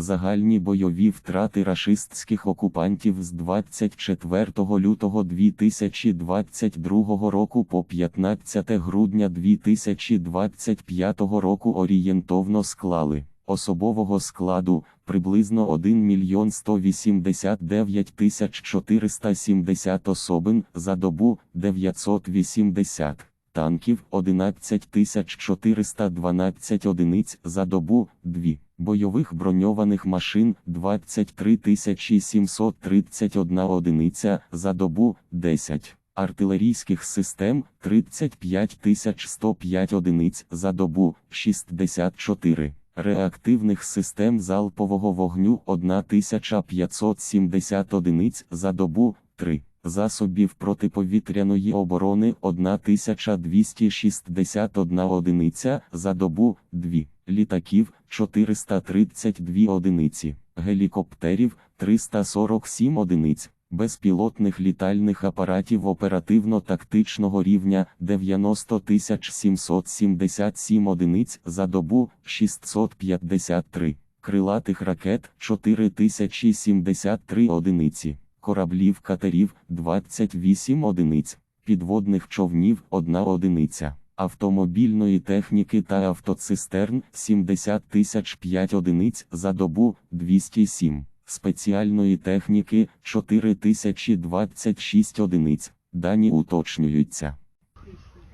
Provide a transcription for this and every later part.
Загальні бойові втрати рашистських окупантів з 24 лютого 2022 року по 15 грудня 2025 року орієнтовно склали. Особового складу приблизно 1 мільйон 189 тисяч 470 особин за добу 980 танків 11 тисяч 412 одиниць за добу 2, бойових броньованих машин 23 731 одиниця за добу 10, артилерійських систем 35 105 одиниць за добу 64. Реактивних систем залпового вогню 1570 одиниць за добу 3. Засобів протиповітряної оборони 1261 одиниця за добу 2. Літаків 432 одиниці, гелікоптерів 347 одиниць, безпілотних літальних апаратів оперативно-тактичного рівня 90 777 одиниць за добу 653, крилатих ракет 4073 одиниці, кораблів катерів 28 одиниць, підводних човнів 1 одиниця. Автомобільної техніки та автоцистерн 70 тисяч 5 одиниць за добу 207, спеціальної техніки 4026 одиниць. Дані уточнюються.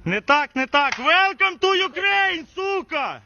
Не так, не так. Welcome to Ukraine, сука!